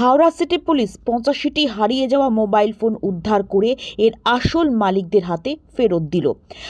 Howrah city police পঁচাশিটি হারিয়ে যাওয়া mobile phone উদ্ধার করে এর আসল মালিকদের হাতে ফেরত দিল।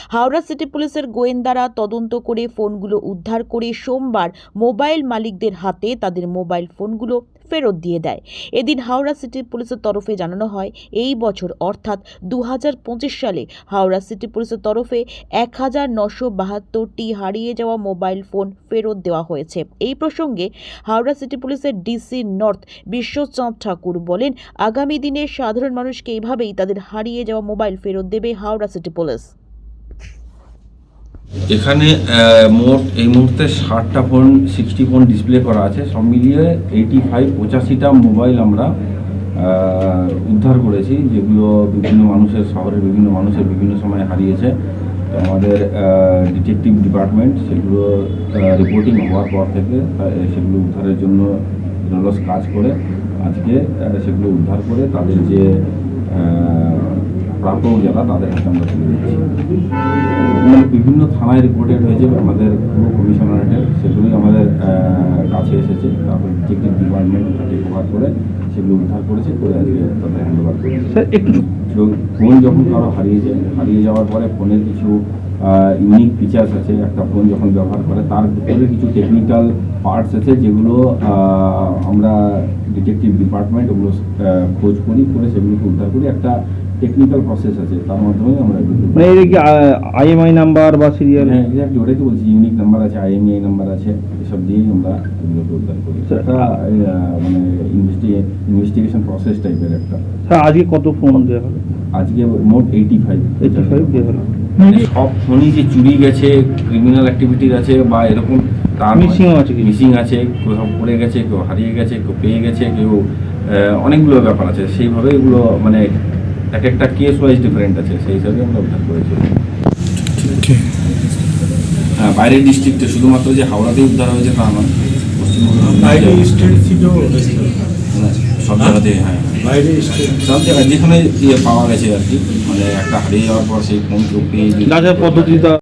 হাওড়া সিটি পুলিশের গোয়েন্দারা তদন্ত করে ফোনগুলো উদ্ধার করে সোমবার মোবাইল মালিকদের হাতে তাদের মোবাইল ফোনগুলো ফেরত দিয়ে দেয়। এদিন হাওড়া সিটি পুলিশের তরফে জানানো হয়, এই বছর অর্থাৎ দু হাজার পঁচিশ সালে হাওড়া সিটি পুলিশের তরফে এক হাজার নশো বাহাত্তরটি হারিয়ে যাওয়া মোবাইল ফোন ফেরত দেওয়া হয়েছে। এই প্রসঙ্গে হাওড়া সিটি পুলিশের ডিসি নর্থ বিশ্বচাঁদ ঠাকুর বলেন, আগামী দিনে সাধারণ মানুষকে এইভাবেই তাদের হারিয়ে যাওয়া মোবাইল ফেরত দেবে হাওড়া সিটি পুলিশ। এখানে মোট, এই মুহূর্তে ষাটটা ফোন সিক্সটি ফোন ডিসপ্লে করা আছে। সব মিলিয়ে এইটি ফাইভ পঁচাশিটা মোবাইল আমরা উদ্ধার করেছি, যেগুলো বিভিন্ন মানুষের, শহরের বিভিন্ন মানুষের বিভিন্ন সময় হারিয়েছে। তো আমাদের ডিটেকটিভ ডিপার্টমেন্ট সেগুলো রিপোর্টিং হওয়ার পর থেকে সেগুলো উদ্ধারের জন্য জলস কাজ করে, আজকে সেগুলো উদ্ধার করে তাদের যে প্রাপ্য যারা তাদের হাতে আমরা তুলে দিচ্ছি। মানে বিভিন্ন থানায় রিপোর্টেড হয়েছে আমাদের কমিশনারেটের সেগুলোই আমাদের কাছে এসেছে। তারপর ডিটেকটিভ ডিপার্টমেন্ট টেক ওভার করে সেগুলো উদ্ধার করেছে করে আজকে তাদের হ্যান্ড ওভার করেছে একটু এবং ফোন যখন কারও হারিয়ে যায় হারিয়ে যাওয়ার পরে ফোনের কিছু ইউনিক ফিচার্স আছে একটা ফোন যখন ব্যবহার করে তার ভিতরে কিছু টেকনিক্যাল পার্টস আছে যেগুলো আমরা ডিটেকটিভ ডিপার্টমেন্ট ওগুলো খোঁজ করি করে সেগুলোকে উদ্ধার করি। একটা টেকনিক্যাল প্রসেস আছে তার মাধ্যমে আমরা এগুলো মানে এর কি আইএমআই নাম্বার বা সিরিয়াল হ্যাঁ এক্স্যাক্টলি ওটাই তো বলছি ইউনিক নাম্বার আছে আইএমআই নাম্বার আছে এসব দিয়েই আমরা এগুলোকে উদ্ধার করি। স্যার, এটা মানে ইনভেস্টিগেশন প্রসেস টাইপের একটা। স্যার আজকে কত ফোন দেওয়া হলো? আজকে মোট এইটি ফাইভ এইটি ফাইভ দেওয়া হলো সব ফোনই যে চুরি গেছে ক্রিমিনাল অ্যাক্টিভিটির আছে বা এরকম তার Missing ও আছে কিছু। মিসিং আছে কেউ সব পড়ে গেছে কেউ হারিয়ে গেছে কেউ পেয়ে গেছে কেউ অনেকগুলো ব্যাপার আছে সেইভাবে এগুলো মানে এক একটা কেস ওয়াইজ ডিফারেন্ট আছে সেই হিসাবে আমরা উদ্ধার করেছি। হ্যাঁ বাইরের ডিস্ট্রিক্টে শুধুমাত্র যে হাওড়াতেই উদ্ধার হয়েছে তা নয় পশ্চিমবঙ্গ বাইরে স্টেট থেকেও সব জায়গাতেই হ্যাঁ। বাইরে সব জায়গায় যেখানে ইয়ে পাওয়া গেছে আর কি মানে একটা হারিয়ে যাওয়ার পর সেই ফোন কেউ